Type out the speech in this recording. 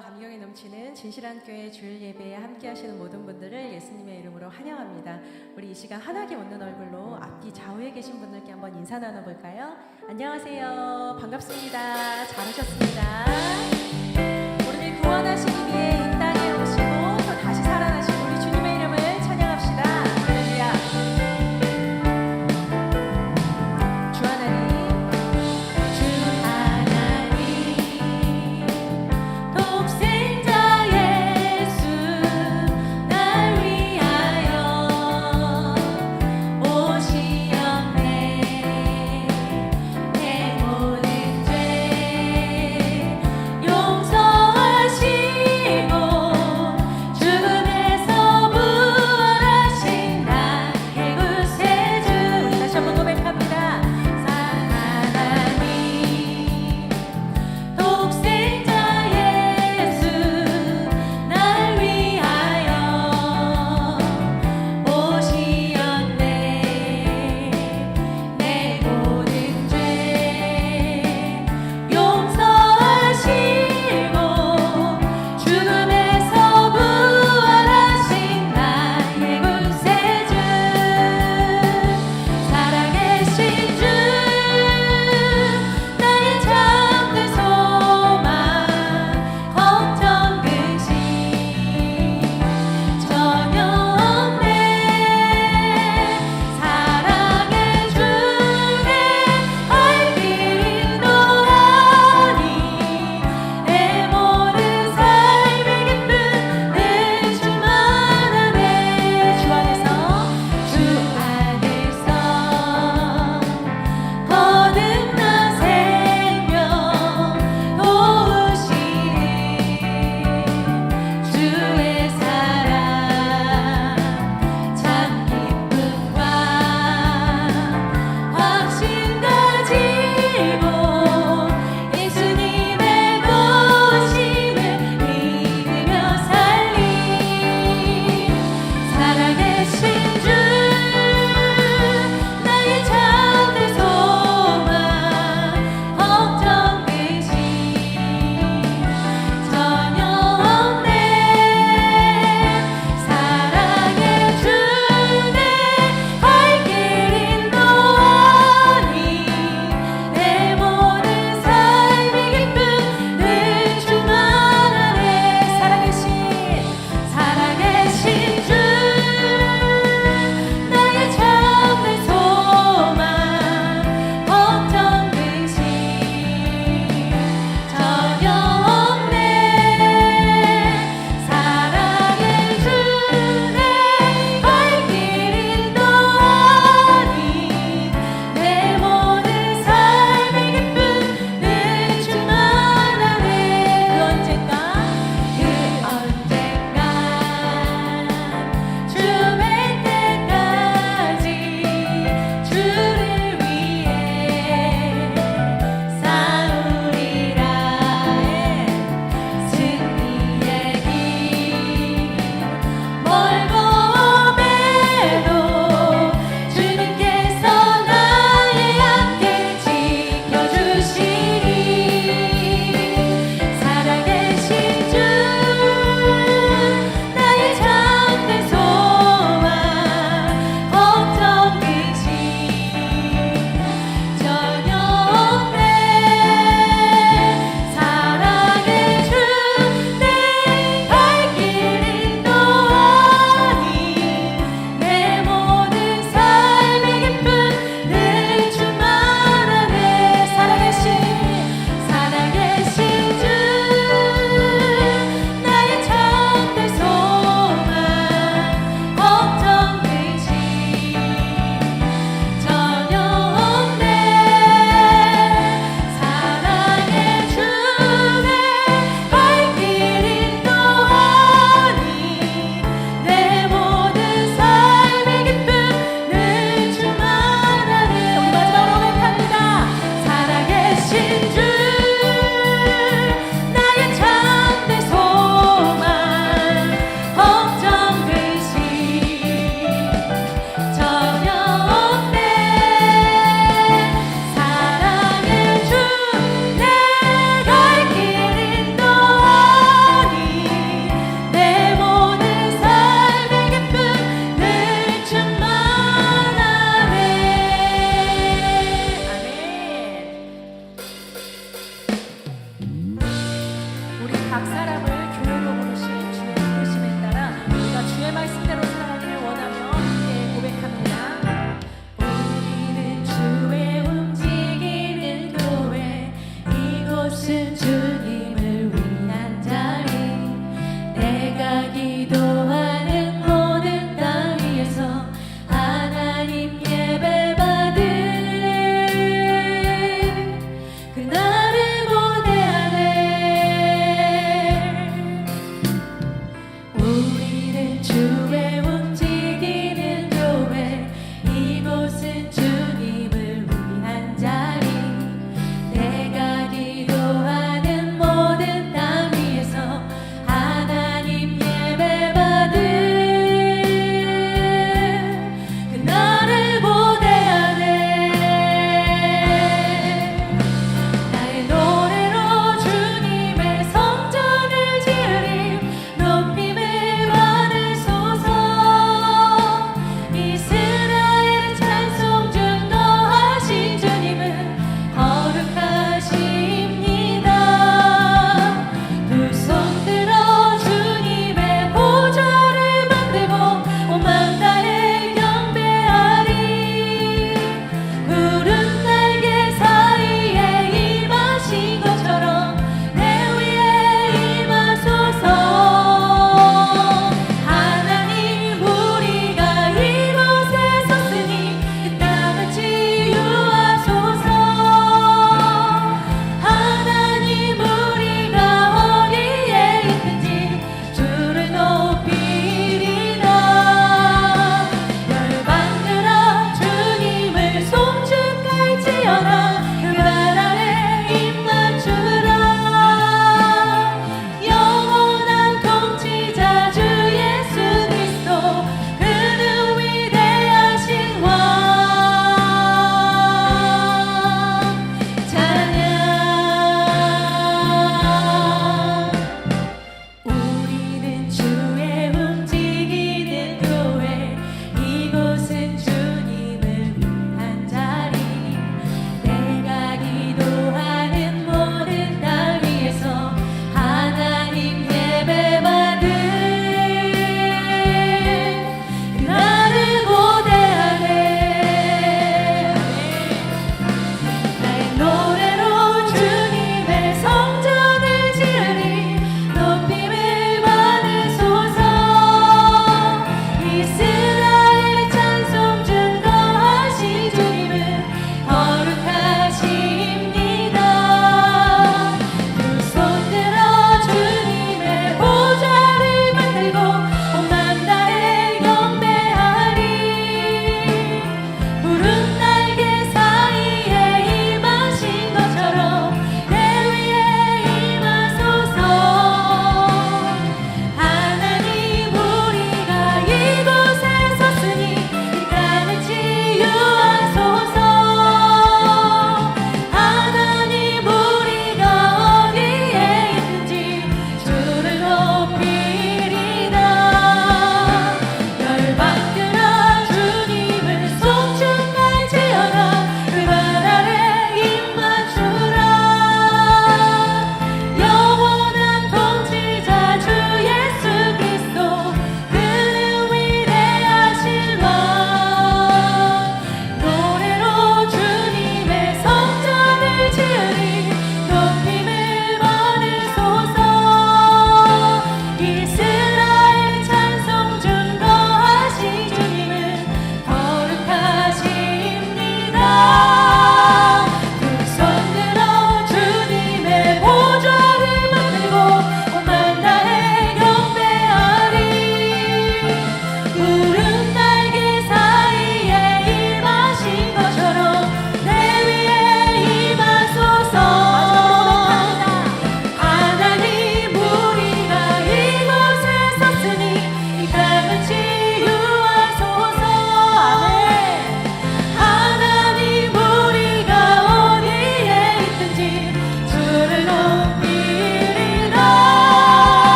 감사와 감격이 넘치는 진실한 교회 주일 예배에 함께 하시는 모든 분들을 예수님의 이름으로 환영합니다. 우리 이 시간 환하게 웃는 얼굴로 앞뒤 좌우에 계신 분들께 한번 인사 나눠볼까요? 안녕하세요. 반갑습니다. 잘하셨습니다.